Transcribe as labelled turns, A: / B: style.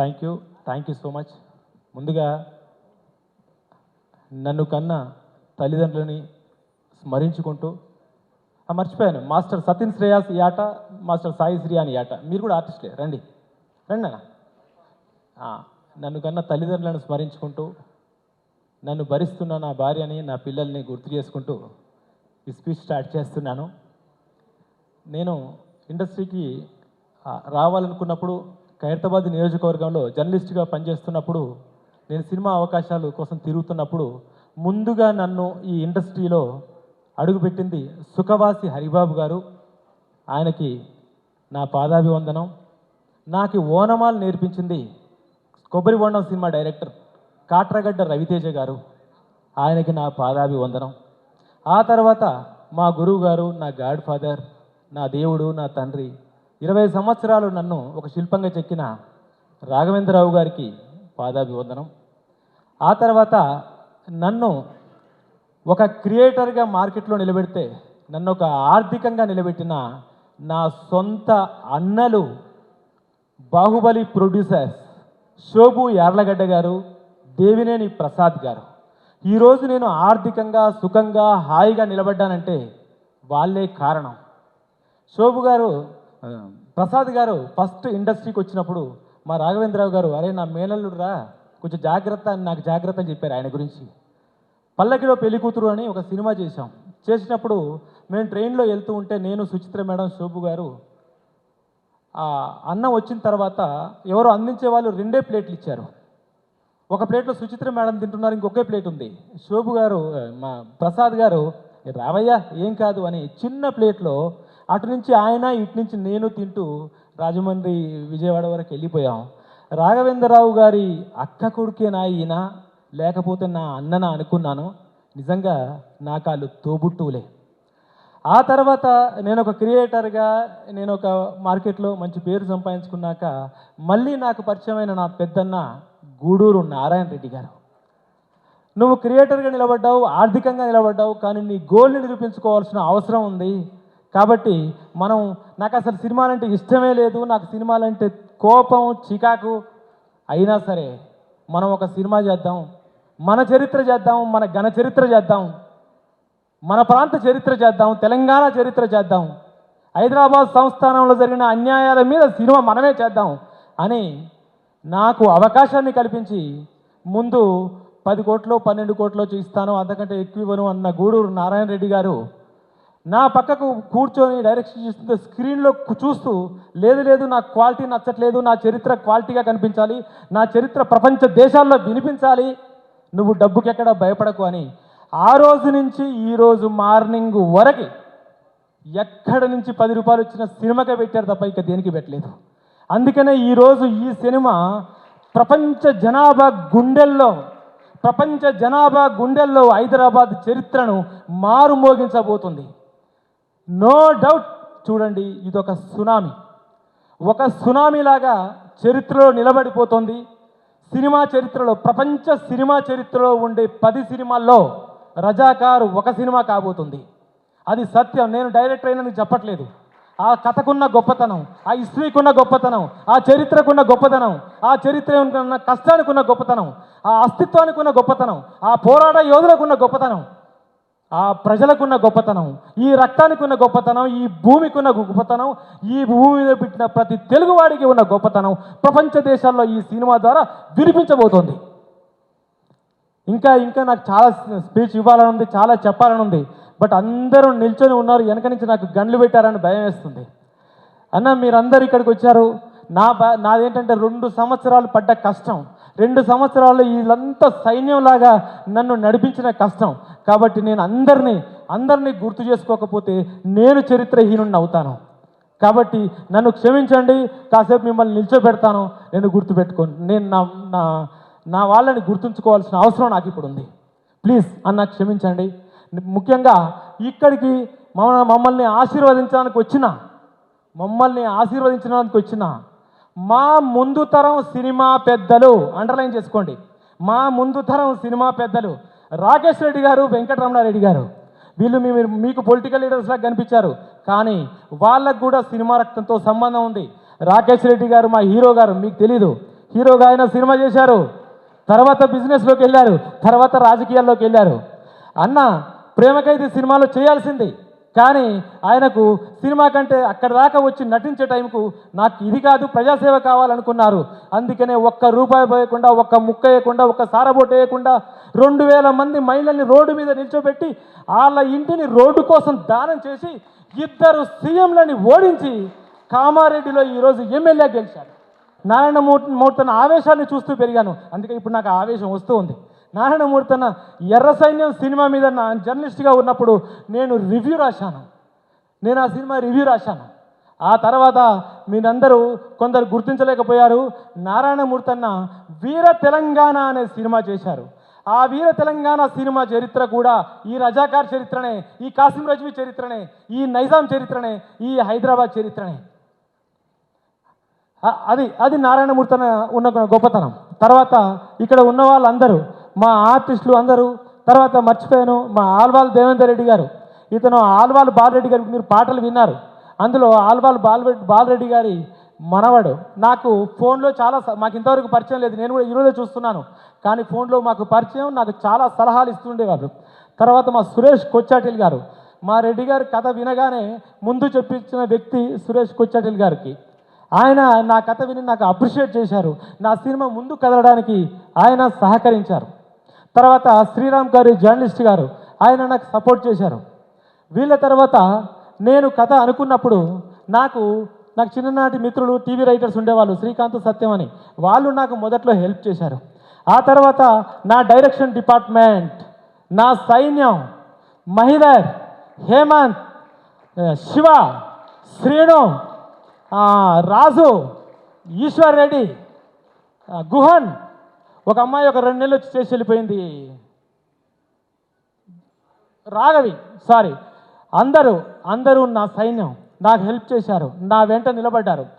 A: Thank you thank you so much ముందుగా నన్ను కన్న తల్లిదండ్రులని స్మరించుకుంటూ మర్చిపోయాను. మాస్టర్ సతిన్ శ్రేయాస్ ఈ ఆట మాస్టర్ సాయి శ్రీ అని ఆట. మీరు కూడా ఆర్టిస్ట్లే. రండి. రండి అన్న. నన్ను కన్నా తల్లిదండ్రులను స్మరించుకుంటూ నన్ను భరిస్తున్న నా భార్యని నా పిల్లల్ని గుర్తు చేసుకుంటూ ఈ స్పీచ్ స్టార్ట్ చేస్తున్నాను. నేను ఇండస్ట్రీకి రావాలనుకున్నప్పుడు ఖైరతాబాద్ నియోజకవర్గంలో జర్నలిస్ట్గా పనిచేస్తున్నప్పుడు నేను సినిమా అవకాశాలు కోసం తిరుగుతున్నప్పుడు ముందుగా నన్ను ఈ ఇండస్ట్రీలో అడుగుపెట్టింది సుఖవాసి హరిబాబు గారు. ఆయనకి నా పాదాభివందనం. నాకు ఓనమాలు నేర్పించింది కొబ్బరి బొండం సినిమా డైరెక్టర్ కాట్రగడ్డ రవితేజ గారు. ఆయనకి నా పాదాభివందనం. ఆ తర్వాత మా గురువు గారు నా గాడ్ ఫాదర్ నా దేవుడు నా తండ్రి ఇరవై సంవత్సరాలు నన్ను ఒక శిల్పంగా చెక్కిన రాఘవేంద్రరావు గారికి పాదాభివందనం. ఆ తర్వాత నన్ను ఒక క్రియేటర్గా మార్కెట్లో నిలబెడితే నన్ను ఒక ఆర్థికంగా నిలబెట్టిన నా సొంత అన్నలు బాహుబలి ప్రొడ్యూసర్స్ శోభు యార్లగడ్డ గారు దేవినేని ప్రసాద్ గారు. ఈరోజు నేను ఆర్థికంగా సుఖంగా హాయిగా నిలబడ్డానంటే వాళ్ళే కారణం. శోభు గారు ప్రసాద్ గారు ఫస్ట్ ఇండస్ట్రీకి వచ్చినప్పుడు మా రాఘవేంద్రరావు గారు అరే నా మేనల్లుడు రా కొంచెం జాగ్రత్త అని నాకు జాగ్రత్త అని చెప్పారు ఆయన గురించి. పల్లకిలో పెళ్ళి కూతురు అని ఒక సినిమా చేశాం. చేసినప్పుడు మేము ట్రైన్లో వెళ్తూ ఉంటే నేను సుచిత్ర మేడం శోభు గారు ఆ అన్నం వచ్చిన తర్వాత ఎవరో అందించే వాళ్ళు రెండే ప్లేట్లు ఇచ్చారు. ఒక ప్లేట్లో సుచిత్ర మేడం తింటున్నారు ఇంకొకే ప్లేట్ ఉంది. శోభు గారు మా ప్రసాద్ గారు రావయ్యా ఏం కాదు అని చిన్న ప్లేట్లో అటు నుంచి ఆయన ఇటు నుంచి నేను తింటూ రాజమండ్రి విజయవాడ వరకు వెళ్ళిపోయాం. రాఘవేంద్రరావు గారి అక్క కొడుకేనా ఈయన లేకపోతే నా అన్నన అనుకున్నాను. నిజంగా నా కాళ్ళు తోబుట్టువులే. ఆ తర్వాత నేను ఒక క్రియేటర్గా నేను ఒక మార్కెట్లో మంచి పేరు సంపాదించుకున్నాక మళ్ళీ నాకు పరిచయమైన నా పెద్దన్న గూడూరు నారాయణ రెడ్డి గారు. నువ్వు క్రియేటర్గా నిలబడ్డావు ఆర్థికంగా నిలబడ్డావు కానీ నీ గోల్ని నిరూపించుకోవాల్సిన అవసరం ఉంది. కాబట్టి మనం నాకు అసలు సినిమాలంటే ఇష్టమే లేదు నాకు సినిమాలంటే కోపం చికాకు అయినా సరే మనం ఒక సినిమా చేద్దాం మన చరిత్ర చేద్దాం మన ఘన చరిత్ర చేద్దాం మన ప్రాంత చరిత్ర చేద్దాం తెలంగాణ చరిత్ర చేద్దాం హైదరాబాద్ సంస్థానంలో జరిగిన అన్యాయాల మీద సినిమా మనమే చేద్దాం అని నాకు అవకాశాన్ని కల్పించి ముందు పది కోట్లు పన్నెండు కోట్లు ఇస్తాను అంతకంటే ఎక్కువ ఇవ్వను అన్న గూడూరు నారాయణ రెడ్డి గారు నా పక్కకు కూర్చొని డైరెక్షన్ చేస్తుంటే స్క్రీన్లో చూస్తూ లేదు లేదు నా క్వాలిటీ నచ్చట్లేదు నా చరిత్ర క్వాలిటీగా కనిపించాలి నా చరిత్ర ప్రపంచ దేశాల్లో వినిపించాలి నువ్వు డబ్బుకెక్కడ భయపడకు అని ఆ రోజు నుంచి ఈరోజు మార్నింగ్ వరకు ఎక్కడ నుంచి పది రూపాయలు వచ్చిన సినిమాకే పెట్టారు తప్ప ఇక దేనికి పెట్టలేదు. అందుకనే ఈరోజు ఈ సినిమా ప్రపంచ జనాభా గుండెల్లో ప్రపంచ జనాభా గుండెల్లో హైదరాబాద్ చరిత్రను మారుమోగించబోతుంది. నో డౌట్ చూడండి ఇదొక సునామీ. ఒక సునామీ లాగా చరిత్రలో నిలబడిపోతుంది. సినిమా చరిత్రలో ప్రపంచ సినిమా చరిత్రలో ఉండే పది సినిమాల్లో రజాకారు ఒక సినిమా కాబోతుంది. అది సత్యం. నేను డైరెక్టర్ అయినందుకు చెప్పట్లేదు. ఆ కథకున్న గొప్పతనం ఆ హిస్టరీకున్న గొప్పతనం ఆ చరిత్రకున్న గొప్పతనం ఆ చరిత్ర ఉన్న కష్టానికున్న గొప్పతనం ఆ అస్తిత్వానికి ఉన్న గొప్పతనం ఆ పోరాట యోధులకు ఉన్న గొప్పతనం ఆ ప్రజలకున్న గొప్పతనం ఈ రక్తానికి ఉన్న గొప్పతనం ఈ భూమికి ఉన్న గొప్పతనం ఈ భూమి మీద పెట్టిన ప్రతి తెలుగువాడికి ఉన్న గొప్పతనం ప్రపంచ దేశాల్లో ఈ సినిమా ద్వారా వినిపించబోతోంది. ఇంకా ఇంకా నాకు చాలా స్పీచ్ ఇవ్వాలని ఉంది చాలా చెప్పాలని ఉంది బట్ అందరూ నిల్చొని ఉన్నారు వెనక నుంచి నాకు గన్లు పెట్టారని భయం వేస్తుంది. అన్న మీరందరూ ఇక్కడికి వచ్చారు. నా బా నాదేంటంటే రెండు సంవత్సరాలు పడ్డ కష్టం. రెండు సంవత్సరాలు వీళ్ళంతా సైన్యంలాగా నన్ను నడిపించిన కష్టం. కాబట్టి నేను అందరినీ అందరినీ గుర్తు చేసుకోకపోతే నేను చరిత్రహీనుడిని అవుతాను. కాబట్టి నన్ను క్షమించండి కాసేపు మిమ్మల్ని నిల్చోబెడతాను నేను గుర్తుపెట్టుకోను. నేను నా నా నా వాళ్ళని గుర్తుంచుకోవాల్సిన అవసరం నాకు ఇప్పుడు ఉంది ప్లీజ్ అన్న క్షమించండి. ముఖ్యంగా ఇక్కడికి మమ్మల్ని ఆశీర్వదించడానికి వచ్చిన మమ్మల్ని ఆశీర్వదించడానికి వచ్చిన మా ముందు తరం సినిమా పెద్దలు అండర్లైన్ చేసుకోండి. మా ముందు తరం సినిమా పెద్దలు రాకేష్ రెడ్డి గారు వెంకటరమణారెడ్డి గారు. వీళ్ళు మీ మీరు- మీకు పొలిటికల్ లీడర్స్ కనిపించారు. కానీ వాళ్ళకు కూడా సినిమా రక్తంతో సంబంధం ఉంది. రాకేష్ రెడ్డి గారు మా హీరో గారు మీకు తెలీదు. హీరోగా ఆయన సినిమా చేశారు. తర్వాత బిజినెస్లోకి వెళ్ళారు. తర్వాత రాజకీయాల్లోకి వెళ్ళారు. అన్న ప్రేమకైతే సినిమాలో చేయాల్సింది. కానీ ఆయనకు సినిమా కంటే అక్కడ దాకా వచ్చి నటించే టైంకు నాకు ఇది కాదు ప్రజాసేవ కావాలనుకున్నారు. అందుకనే ఒక్క రూపాయి పోయకుండా ఒక్క ముక్క వేయకుండా ఒక్క సారబోటు వేయకుండా రెండు వేల మంది మహిళల్ని రోడ్డు మీద నిల్చోబెట్టి వాళ్ళ ఇంటిని రోడ్డు కోసం దానం చేసి ఇద్దరు సీఎంలని ఓడించి కామారెడ్డిలో ఈరోజు ఎమ్మెల్యే గెలిచారు. నారాయణ మూర్తి మూర్తన ఆవేశాన్ని చూస్తూ పెరిగాను. అందుకే ఇప్పుడు నాకు ఆవేశం వస్తూ ఉంది. నారాయణమూర్తి అన్న ఎర్ర సైన్యం సినిమా మీద నా జర్నలిస్ట్గా ఉన్నప్పుడు నేను రివ్యూ రాశాను. నేను ఆ సినిమా రివ్యూ రాశాను. ఆ తర్వాత మీరందరూ కొందరు గుర్తించలేకపోయారు నారాయణమూర్తన్న వీర తెలంగాణ అనే సినిమా చేశారు. ఆ వీర తెలంగాణ సినిమా చరిత్ర కూడా ఈ రజాకార్ చరిత్రనే ఈ కాసిం రజ్వీ చరిత్రనే ఈ నైజాం చరిత్రనే ఈ హైదరాబాద్ చరిత్రనే. అది అది నారాయణమూర్తి అన్న ఉన్న గొప్పతనం. తర్వాత ఇక్కడ ఉన్న వాళ్ళందరూ మా ఆర్టిస్టులు అందరూ తర్వాత మర్చిపోయాను మా ఆల్వాల్ దేవేందర్ రెడ్డి గారు. ఇతను ఆల్వాల్ బాలరెడ్డి గారికి మీరు పాటలు విన్నారు. అందులో ఆల్వాల్ బాల్ బాలరెడ్డి గారి మనవడు. నాకు ఫోన్లో చాలా స- మాకు ఇంతవరకు పరిచయం లేదు నేను కూడా ఈరోజే చూస్తున్నాను. కానీ ఫోన్లో మాకు పరిచయం నాకు చాలా సలహాలు ఇస్తుండేవారు తర్వాత మా సురేష్ కొచ్చాటిల్ గారు. మా రెడ్డి గారి కథ వినగానే ముందు చెప్పించిన వ్యక్తి సురేష్ కొచ్చాటిల్ గారికి. ఆయన నా కథ విని నాకు అప్రిషియేట్ చేశారు. నా సినిమా ముందు కదలడానికి ఆయన సహకరించారు. తర్వాత శ్రీరామ్ గారి జర్నలిస్ట్ గారు ఆయన నాకు సపోర్ట్ చేశారు. వీళ్ళ తర్వాత నేను కథ అనుకున్నప్పుడు నాకు నాకు చిన్ననాటి మిత్రులు టీవీ రైటర్స్ ఉండేవాళ్ళు శ్రీకాంత్ సత్యం అని. వాళ్ళు నాకు మొదట్లో హెల్ప్ చేశారు. ఆ తర్వాత నా డైరెక్షన్ డిపార్ట్మెంట్ నా సైన్యం మహిళర్ హేమంత్ శివ శ్రీను రాజు ఈశ్వర్ రెడ్డి గుహన్ ఒక అమ్మాయి ఒక రెండు నెలలు వచ్చి చేసి వెళ్ళిపోయింది. రాఘవి సారీ అందరూ అందరూ నా సైన్యం నాకు హెల్ప్ చేశారు. నా వెంట నిలబడ్డారు.